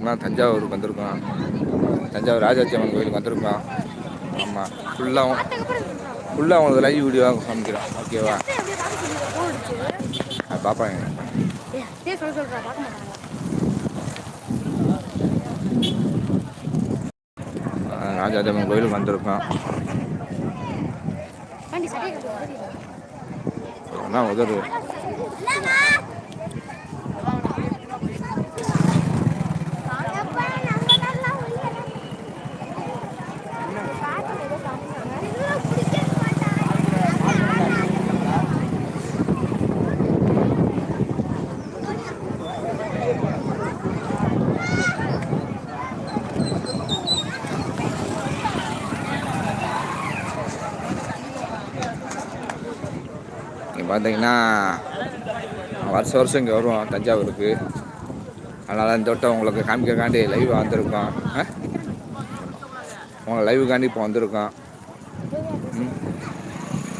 பார்த்தோம்னா தஞ்சாவூருக்கு வந்திருக்கோம் தஞ்சாவூர் ராஜாச்சி அம்மன் கோயிலுக்கு வந்திருக்கோம் ஆமாம் ஃபுல்லாக ஃபுல்லாக உங்களுக்கு லைவ் வீடியோவாக காமிக்கிறோம் ஓகேவா பார்ப்பாங்க ராஜாச்சி அம்மன் கோயிலுக்கு வந்திருக்கோம் கட்டு என்ன உதறு பார்த்தீங்கன்னா வருஷம் வருஷம் இங்கே வருவோம் தஞ்சாவூருக்கு. அதனால் இந்த வட்டம் உங்களுக்கு காமிக்கக்காண்டி லைவ் வந்திருக்கோம்? உங்களை லைவுக்காண்டி இப்போ வந்திருக்கோம்.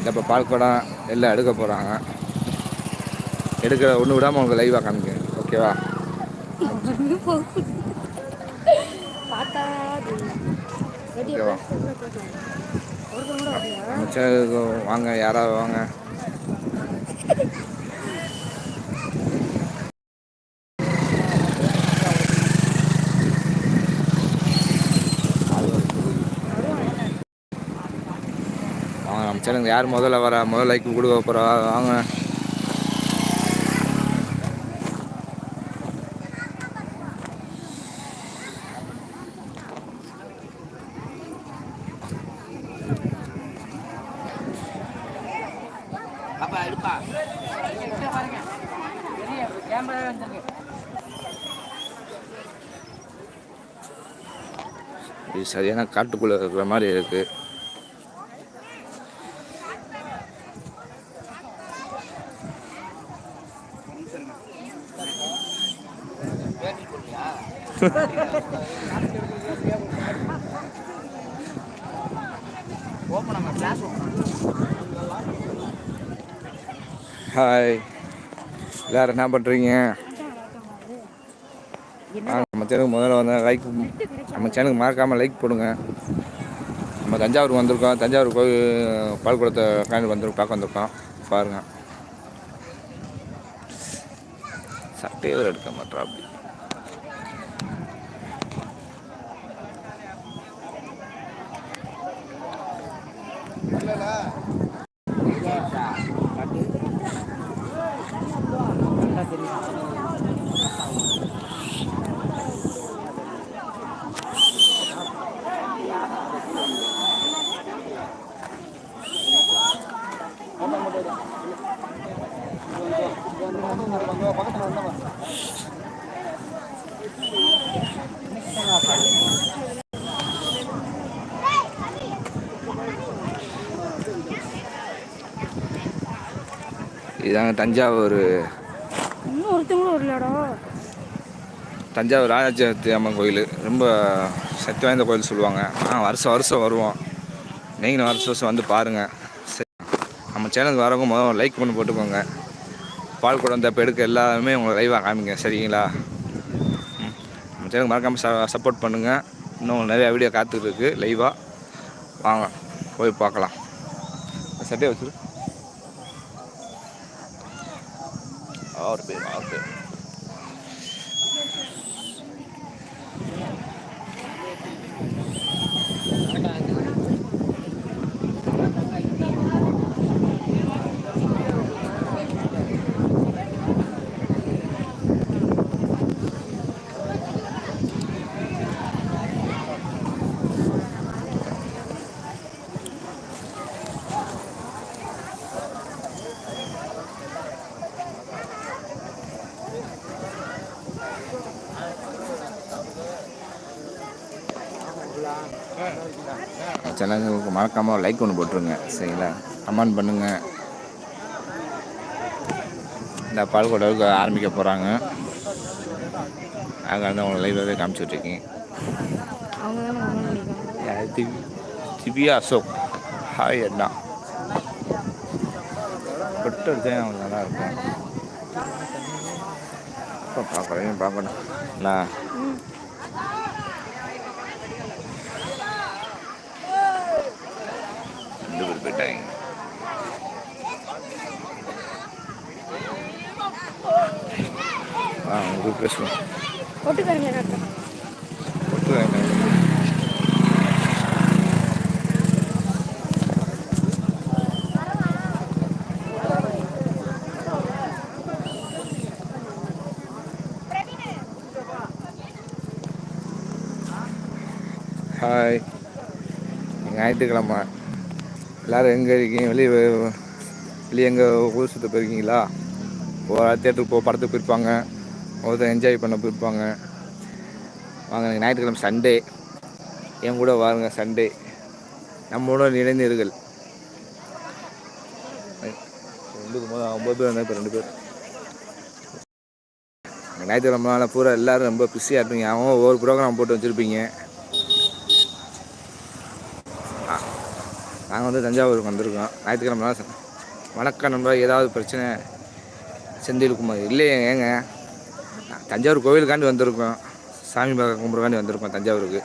இப்போ பால்குடம் எல்லாம் எடுக்க போகிறாங்க எடுக்கிற ஒன்று விடாமல் உங்களுக்கு லைவாக காமிக்க ஓகேவா ஓகேவா வாங்க யாராவது வாங்க. வாங்க நம்ம சேனலுக்கு யார் முதல்ல வர? முதல்ல லைக் கொடுக்க போகிறா வாங்க. இது சரியான காட்டுக்குள்ளே இருக்கிற மாதிரி இருக்குது ஹாய் எல்லாரும் என்ன பண்ணுறீங்க நம்ம சேனலுக்கு முதல்ல வந்து லைக் நம்ம சேனலுக்கு மறக்காமல் லைக் போடுங்க. நம்ம தஞ்சாவூர் வந்திருக்கோம். தஞ்சாவூர் கோயில் பால்குளத்தை காண்டி வந்திருக்கோம் பார்க்க வந்திருக்கோம். பாருங்கள் சட்டையை வேறு எடுக்க மாட்டா அப்படி. இதாங்க தஞ்சாவூர். தஞ்சாவூர் ராஜாச்சி அம்மன் கோயில். ரொம்ப சக்தி வாய்ந்த கோயில் சொல்லுவாங்க. ஆனால் வருஷம் வருஷம் வருவோம். நீங்களும் வருஷம் வருஷம் வந்து பாருங்கள் நம்ம சேனலுக்கு வரவங்க முதல்ல லைக் பண்ணி போட்டுக்கோங்க. பால் குடம் தப்பு எடுக்க எல்லாருமே உங்களை லைவாக காமிங்க சரிங்களா? நம்ம சேனலுக்கு மறக்காமல் ச சப்போர்ட் பண்ணுங்கள் இன்னும் நிறையா வீடியோ காத்துட்டு இருக்கு லைவாக வாங்க போய் பார்க்கலாம். சட்டையை வச்சுரு. ஆறு பேர் ஆறு பேர் சேனலுக்கு மறக்காமல் லைக் ஒன்று போட்டுருங்க. சரிங்களா? கமெண்ட் பண்ணுங்கள் இந்த பால்கோடாவுக்கு ஆரம்பிக்க போகிறாங்க அதனால தான் உங்களை லைவாகவே காமிச்சிட்ருக்கேன் அவங்க திவி திவ்யா அசோக். ஹாய் அண்ணா. பொட்டு அடிச்சா அவங்க நல்லா இருக்கும் பார்க்குறேன் பார்க்கணும் நான் ம் டேங். உங்களுக்கு பேசுவோம். ஹாய் ஞாயிற்றுக்கிழமை. எல்லோரும் எங்கே இருக்கீங்க? வெளியே வெளியே எங்கே ஊர் சுற்ற போயிருக்கீங்களா? ஒரு தேட்டருக்கு போ படத்துக்கு போயிருப்பாங்க. ஒருத்தர் என்ஜாய் பண்ண போயிருப்பாங்க. வாங்க ஞாயிற்றுக்கிழமை சண்டே என் கூட வாருங்க சண்டே நம்மளோட இளைஞர்கள் ரெண்டு போது ஒம்பது பேர் இருந்தால் இப்போ ரெண்டு பேர். ஞாயிற்றுக்கிழமை பூரா எல்லோரும் ரொம்ப பிஸியாக இருப்பீங்க. அவங்க ஒவ்வொரு ப்ரோக்ராம் போட்டு வச்சுருப்பீங்க. நாங்கள் வந்து தஞ்சாவூருக்கு வந்திருக்கோம். ஞாயிற்றுக்கிழமை வணக்கம் நண்பா ஏதாவது பிரச்சனை செந்தில்குமார் இல்லையே ஏங்க. தஞ்சாவூர் கோவிலுக்காண்டி வந்திருக்கோம். சாமி பார்க்க கும்பிட்றக்காண்டி வந்திருக்கோம் தஞ்சாவூருக்கு.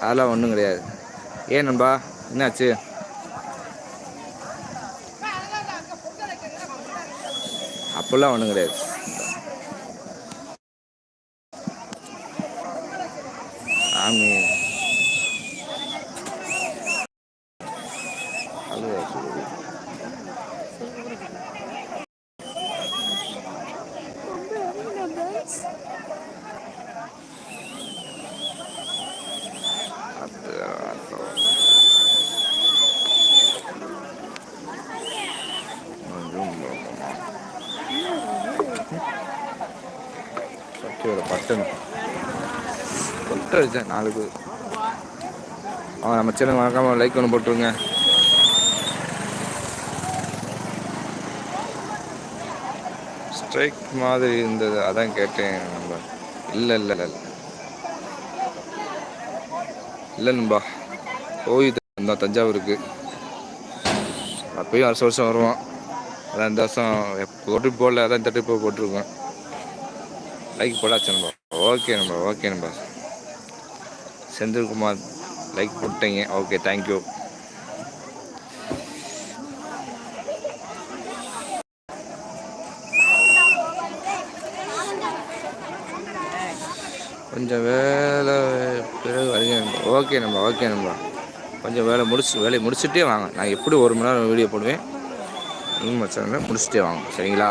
அதெல்லாம் ஒன்றும் கிடையாது. ஏன் நண்பா? என்னாச்சு? அப்படிலாம் ஒன்றும் கிடையாது. சாமி அழுகையா சொல்லுது. அது அர்த்தம். கொஞ்சம் போகணுமா? சட்டியோட பட்டன் பொட்டு நாலு பேர். அவன் நம்ம சேனல் மறக்காம லைக் ஒன்று போட்டுருங்க. ஸ்ட்ரைக் மாதிரி இருந்தது அதான் கேட்டேன் நண்பா. இல்லை இல்லை இல்லை இல்லை. நண்பா. போய் தான் தஞ்சாவூருக்கு. அப்பயும் வருஷம் வருஷம் வருவோம் அதான் இந்த வருஷம் எப்போ ஒரு போடல அதான் இந்த ட்ரிப் போட்டிருக்கோம். லைக் போடாச்சு நண்பா. ஓகே நண்பா. ஓகே நண்பா. செந்தில்குமார் லைக் போட்டீங்க. ஓகே தேங்க்யூ கொஞ்சம் வேலை பிறகு வருங்க ஓகே நண்பா ஓகே நண்பா. கொஞ்சம் வேலை முடிச்சு வேலையை முடிச்சுட்டே வாங்க. நான் எப்படி ஒரு மணி நேரம் வீடியோ போடுவேன்? இன்னும் முடிச்சுட்டே வாங்க. சரிங்களா?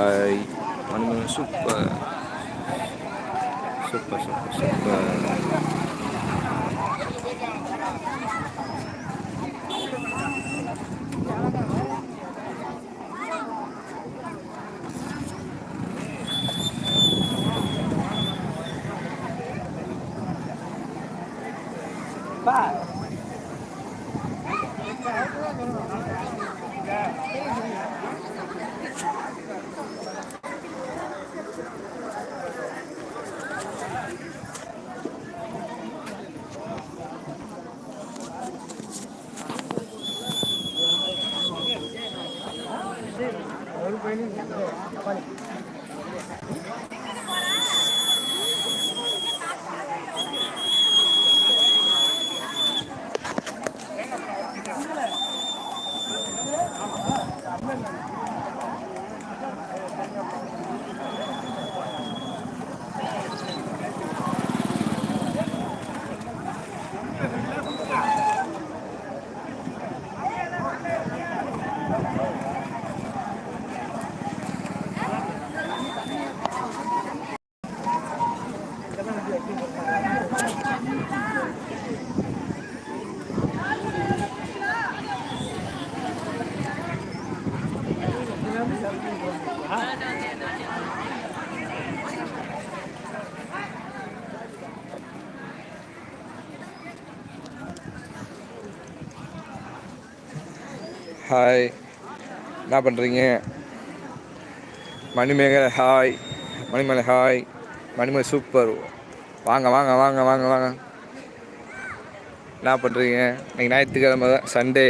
மணிமேகலை ஹாய் என்ன பண்ணுறீங்க Manimekalai hi Manimalai hi Manimalai super வாங்க வாங்க வாங்க வாங்க வாங்க. என்ன பண்ணுறீங்க இன்னைக்கு ஞாயிற்றுக்கிழமை தான் சண்டே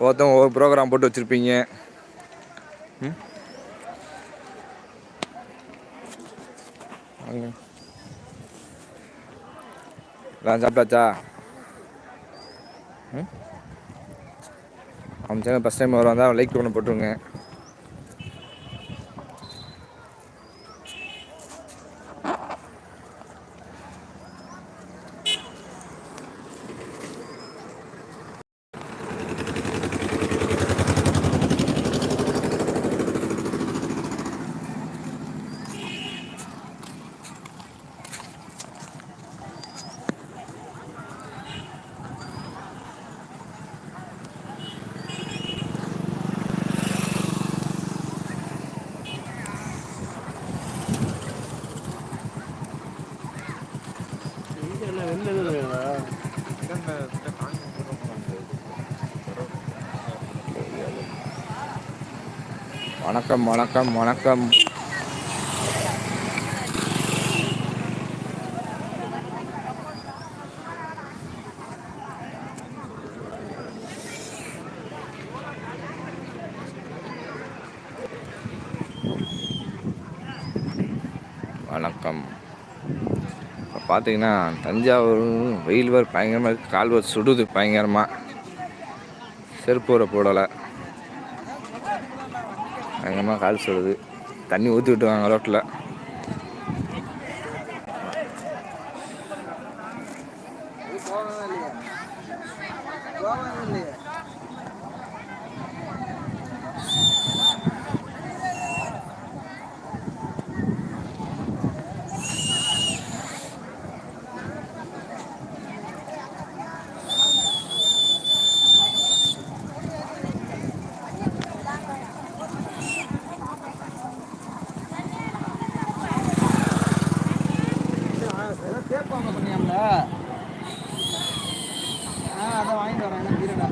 ஒருத்தவங்க ஒவ்வொரு ப்ரோக்ராம் போட்டு வச்சுருப்பீங்க. ம்? எல்லாம் சாப்பிட்டாச்சா? ம்? அவன் சேனல் ஃபஸ்ட் டைம் வரும் லைக் ஒன்று போட்டுருங்க. வணக்கம் வணக்கம் வணக்கம். வணக்கம். இப்போ பார்த்தீங்கன்னா தஞ்சாவூர் வெயில் வேறு பயங்கரமாக இருக்குது சுடுது பயங்கரமாக செருப்பூரை போடலை. கால் சொல்லுது தண்ணி ஊற்றி விட்டுவாங்க ரோட்டில் கேட்பாங்க பண்ணியாம்ல ஆ அதை வாங்கிட்டு வரேன் என்ன பீரடா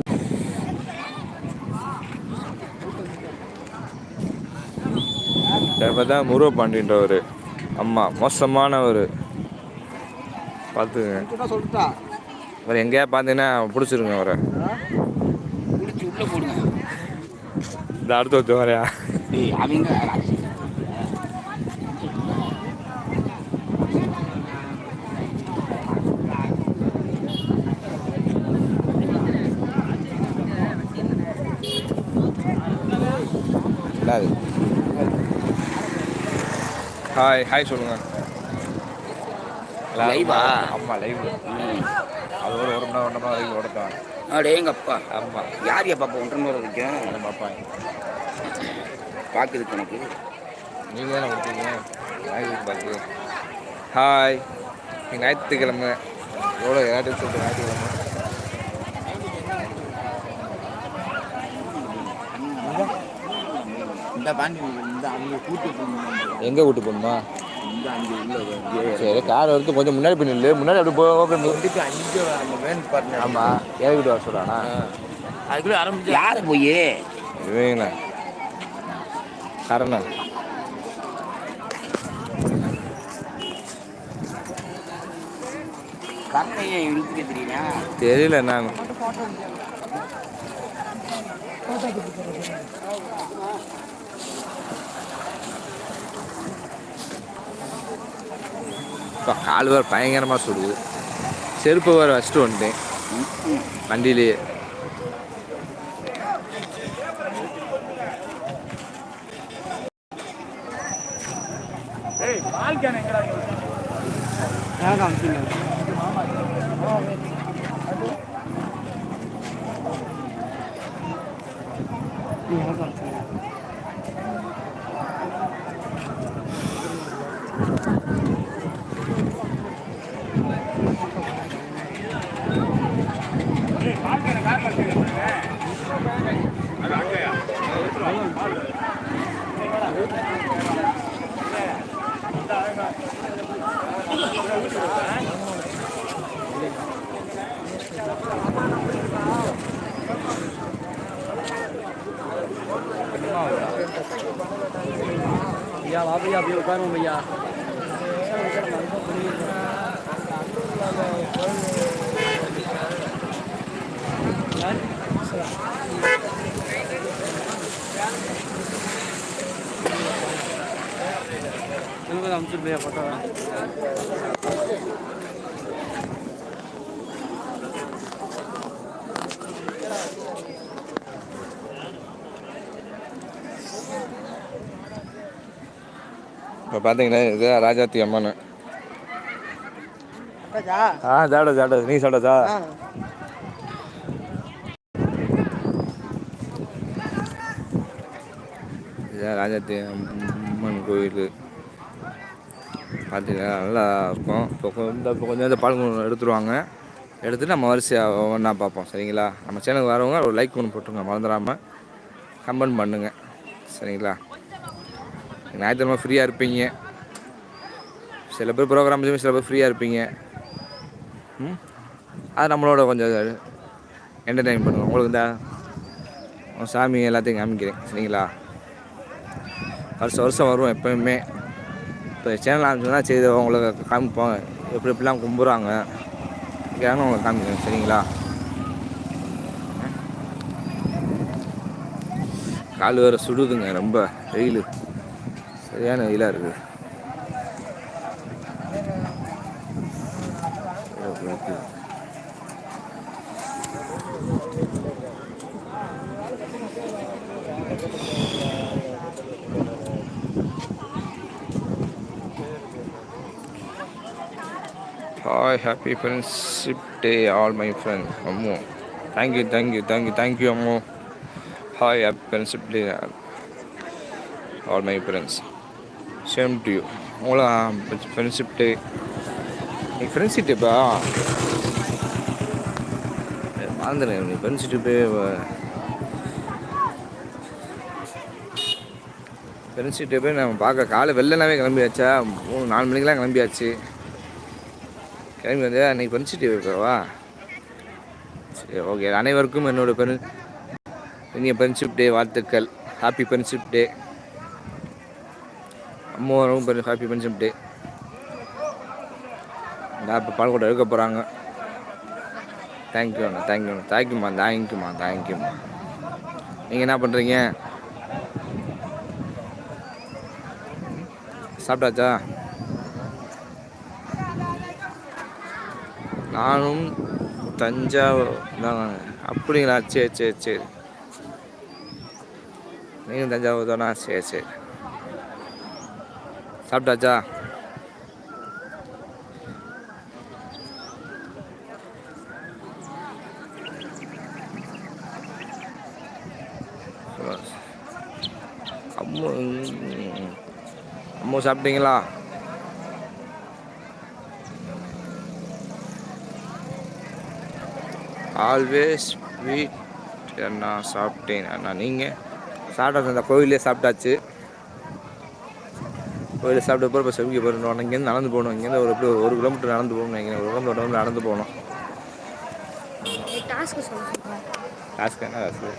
இப்போ தான் முருகப்பாண்டின்றவர் ஆமாம் மோசமானவர். பார்த்துங்க அவர் எங்கேயா பார்த்தீங்கன்னா பிடிச்சிருங்க அவரை. இந்த அடுத்த வரையா அவங்க ஹாய் ஹாய் சொல்லுங்க. லைவா? ஆமாம் லைவ் அது ஒரு ஒரு மணி நேரம் ஒன்றரை மணி நேரம் ஓடத்தான் அடேங்கப்பா ஆமாம் யார் யா பாப்பா ஒன்றரை நேரம் வரைக்கும் அதை பார்ப்பாங்க பார்க்குது கணக்கு நீங்கள் தானே கொடுத்தீங்க? பார்த்து ஹாய் ஞாயிற்றுக்கிழமை. எவ்வளோ யார்ட்டு சொல்லிட்டு ஞாயிற்றுக்கிழமை. இந்த பாண்டி இந்த அவங்க கூட்டு போகணும். எங்கே கூட்டு போகணுமா? இந்த அங்கே உள்ள சரி கார் எடுத்து கொஞ்சம் முன்னாடி போய் நில்லு. முன்னாடி அப்படி போக நம்ம வேன் பார்ட்னர் ஆமாம் ஏறிக்கிட்டு வர சொல்கிறானா அதுக்குள்ள ஆரம்பிச்சு. யார் போய்? இழுத்துக்க தெரியல தெரியல நான் இப்போ கால் வேறு பயங்கரமாக சுடுது. செருப்பு வேறு வச்சுட்டு வந்துட்டேன். வண்டியிலேயே. வாப்பையா அப்படியே உட்காருவோம் ஐயா நமக்கு அமைச்சிருப்பையா பார்த்தா இப்போ பார்த்தீங்கன்னா இது ராஜாத்தி அம்மன். ஆ ஜாட ஜாட நீ சொல்றதா இதுதான் ராஜாத்தி அம்மன் கோயில். பார்த்தீங்கன்னா நல்லா இருக்கும். இப்போ கொஞ்சம் இப்போ கொஞ்சம் இந்த பால் எடுத்துருவாங்க. எடுத்துட்டு நம்ம வரிசையாக ஒவ்வொன்றா பார்ப்போம். சரிங்களா? நம்ம சேனலுக்கு வரவங்க ஒரு லைக் ஒன்று போட்டுருங்க. மறந்துடாமல் கமெண்ட் பண்ணுங்க. சரிங்களா? ஞாயிற்றுக்கிழமை ஃப்ரீயாக இருப்பீங்க. சில பேர் ப்ரோக்ராம் சில பேர் ஃப்ரீயாக இருப்பீங்க. ம்? அது நம்மளோட கொஞ்சம் என்டர்டெயின் பண்ணுவோம். உங்களுக்கு இந்த சாமி எல்லாத்தையும் காமிக்கிறேன் சரிங்களா? வருஷம் வருஷம் வருவோம் எப்போயுமே. இப்போ சேனல் ஆரம்பிச்சோன்னா சரி உங்களுக்கு காமிப்போம். எப்படி எப்படிலாம் கும்பிட்றாங்க கேட்கணும் உங்களுக்கு காமிக்கிறேன் சரிங்களா? கால் வேறு சுடுதுங்க ரொம்ப வெயில். சரியான வெயிலாக இருக்குது okay okay hi happy friendship day all my friend அம்மோ thank you thank you thank you thank you அம்மோ hi happy friendship day all my friends same to you உங்களும் friendship day நீ ஃப்ரெண்ட்ஷிப் டேப்பா மறந்துடுறேன் நீ ஃப்ரெண்ட்ஷிப் டே ஃப்ரெண்ட்ஷிப் டே நான் நம்ம பார்க்க காலை வெள்ளனாவே கிளம்பியாச்சா? மூணு நாலு மணிக்கெலாம் கிளம்பியாச்சு. கிளம்பி வந்தா அன்றைக்கி ஃப்ரெண்ட்ஷிப் டே வைக்கவா சரி ஓகே அனைவருக்கும் என்னோடய பெரு இனிய ஃப்ரெண்ட்ஷிப் டே வாழ்த்துக்கள். ஹாப்பி ஃப்ரெண்ட்ஷிப் டே அம்மாவும் பெரிய ஹாப்பி ஃப்ரெண்ட்ஷிப் டே நான் இப்போ பால்கோட்டை எடுக்க போகிறாங்க தேங்க்யூ அண்ணா தேங்க்யூ அண்ணா தேங்க்யூம்மா தேங்க்யூம்மா தேங்க்யூம்மா நீங்கள் என்ன பண்ணுறீங்க சாப்பிட்டாச்சா? நானும் தஞ்சாவூர் தான் அப்படிங்களா? சரி சரி சரி. நீங்களும் தஞ்சாவூர் தானா? சரி சரி. சாப்பிட்டாச்சா? அம்மு அம்மு சாப்பிட்டீங்களா? ஆல்வேஸ் ஸ்வீட் அண்ணா சாப்பிட்டேன் அண்ணா. நீங்கள் சாப்பிட்டா அந்த கோவிலே சாப்பிட்டாச்சு. கோயிலில் சாப்பிட்ட போகிற இப்போ செவிக்க போகிறோம் இங்கேருந்து நடந்து போகணும். இங்கேருந்து ஒரு எப்படி ஒரு கிலோமீட்டர் நடந்து போகணும் இங்கே ஒரு கிலோமீட்டர் நடந்து போகணும். டாஸ்க்கு காசுக்கு என்ன காசு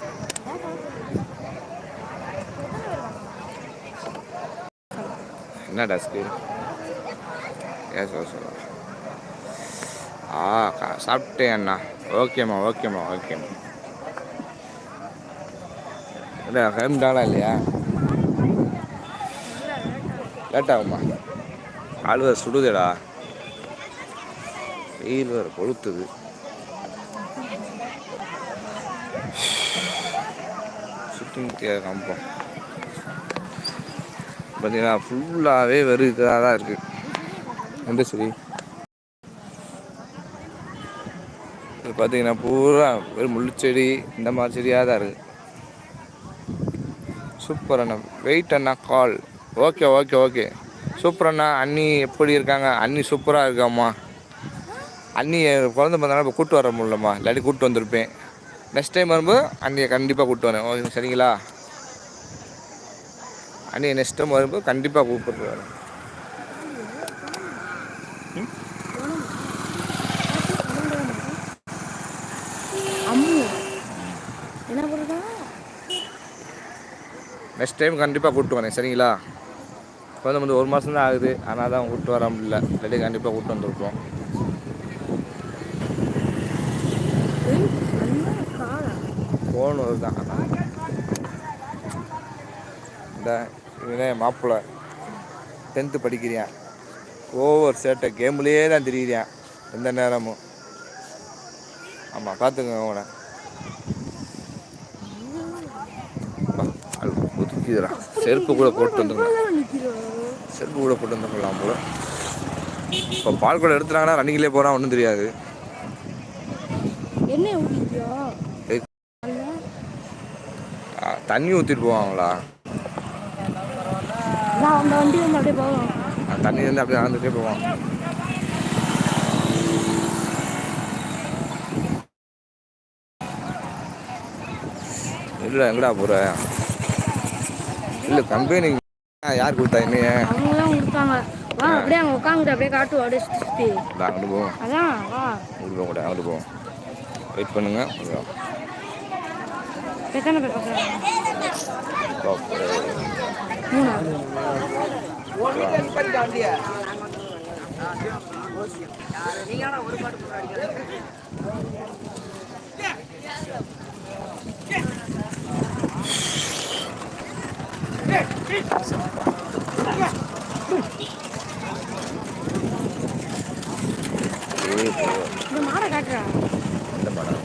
என்ன டாஸ்க்கு? ஏன் சொல்ல சொல்ல? ஆ சாப்பிட்டேன் அண்ணா. ஓகேம்மா ஓகேம்மா ஓகேம்மா இல்லை கிளம்பிட்டாங்களா இல்லையா? லேட் ஆகுமா ஆள் வேறு சுடுதேடா. வெயில் வேறு கொளுத்துது. சுற்றிங் காமிப்போம் பார்த்தீங்கன்னா ஃபுல்லாகவே வெறும் இதாக தான் இருக்குது எந்த சரி இது பார்த்தீங்கன்னா பூரா வெறும் முள்ளுச்செடி இந்த மாதிரி செடியாக தான் இருக்குது சூப்பர் அண்ணா. வெயிட் அண்ணா call. Okay okay okay. Super அண்ணா அண்ணி எப்படி இருக்காங்க? அண்ணி சூப்பராக இருக்காம்மா. அண்ணி குழந்தை பிறந்தாலும் இப்போ கூட்டு வர முடியலம்மா. இல்லாட்டி கூப்பிட்டு வந்திருப்பேன். நெக்ஸ்ட் டைம் வரும்போது அண்ணியை கண்டிப்பாக கூப்பிட்டு வரேன். ஓகே சரிங்களா? அண்ணியை நெக்ஸ்ட் டைம் வரும்போது கண்டிப்பாக கூப்பிட்டு வரேன். நெக்ஸ்ட் டைம் கண்டிப்பாக கூப்பிட்டு வரேன். சரிங்களா? குழந்தை வந்து ஒரு மாதம் தான் ஆகுது. ஆனால் தான் கூப்பிட்டு வர முடியல. இல்லாட்டி கண்டிப்பாக கூப்பிட்டு வந்துருப்போம். ஃபோன் வருதான் இந்த இவனே மாப்பிள்ளை டென்த்து படிக்கிறியான் ஓவர் சேட்டை கேம்லேயே தான் திரியிறியான் எந்த நேரமும். ஆமாம் பார்த்துங்க அவனை செருப்பு கூட போட்டு வந்துருங்க. செருப்பு கூட போட்டு வந்துடலாம் போல. இப்போ பால் கூட எடுத்துட்டாங்கன்னா ரன்னிங்லேயே போகிறான் ஒன்றும் தெரியாது. தண்ணி ஊற்றிட்டு போவாங்களா? தண்ணி வந்து அப்படியே நடந்துகிட்டே போவான். இல்லை எங்கடா போகிற இல்லை கம்பெனி யார் கொடுத்தா என்னைய? அவங்க தான் கொடுத்தாங்க. வா அப்படியே அங்கே உட்காந்துட்டு அப்படியே காட்டு அப்படியே சுற்றி சுற்றி அங்கிட்டு போவோம் அதான் வா. அங்கிட்டு போக கூட அங்கிட்டு போவோம் வெயிட் பண்ணுங்க. எத்தனை பேர் பார்க்குறாங்க பாப்போம். மூணா ஏய், போ. இந்த மாடை காட்டுறா. இந்த படம்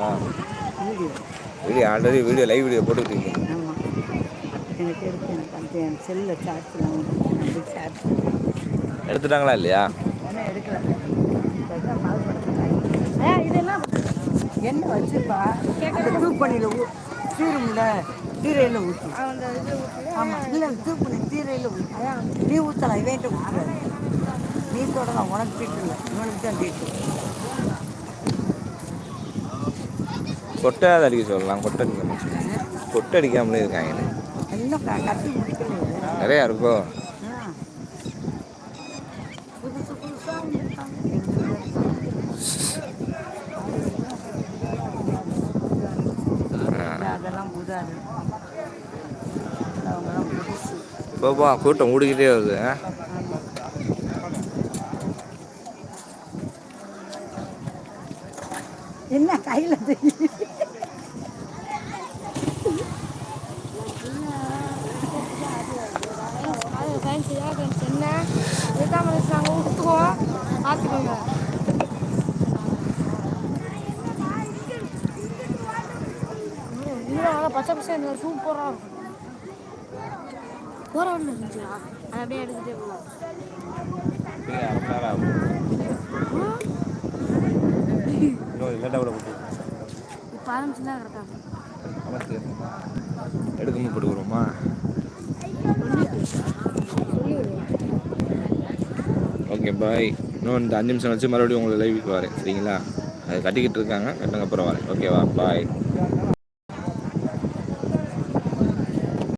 ஆ. Video already video live video போட்டுருக்கீங்க ஆமாம் எனக்கு இருக்கு எனக்கு அந்த என் செல்லில் சார்ஜ்லாம் வந்து சார்ஜ் எடுத்துட்டாங்களா இல்லையா? ஒன்றும் எடுக்கல. இதெல்லாம் என்ன வச்சுப்பா தூப்பணியில் சீரும்ல தீரையில் ஊற்றி ஆமாம் இல்லை தூப்பணி தீரையில் ஊற்றி நீ ஊற்றலாம் இவன்ட்ட ஊற்றாது நீ தொடலாம் உனக்கு தீட்டு இல்லை இவனுக்கு தான் தீட்டு கொட்டை அடிக்க சொல்லலாம். கொட்டை அடிக்காம. கொட்டை அடிக்காமலே இருக்காங்க. இன்னும் கட்டி முடிக்கல நிறையா இருக்கோ பாப்பா கூட்டம் ஓடிக்கிட்டே வருது? என்ன கையில் என்ன இதுதான் மனுஷன் நாங்கள் ஊற்றுக்குவோம் பார்த்துக்கோங்க பச்சை பச்சை சூப்பராக இருக்கும் போகிற ஒன்று இருந்துச்சுயா அதை அப்படியே எடுத்துகிட்டே போகலாம் இப்போ ஆரம்பிச்சுன்னா கரெக்டாக எடுக்காம போட்டுக்கிறோமா? ஓகே பாய் இன்னும் இந்த அஞ்சு நிமிஷம் வச்சு மறுபடியும் உங்களை லைவுக்கு வரேன். சரிங்களா? அது கட்டிக்கிட்டு இருக்காங்க கட்டுங்க அப்புறம் வரேன். ஓகேவா? பாய்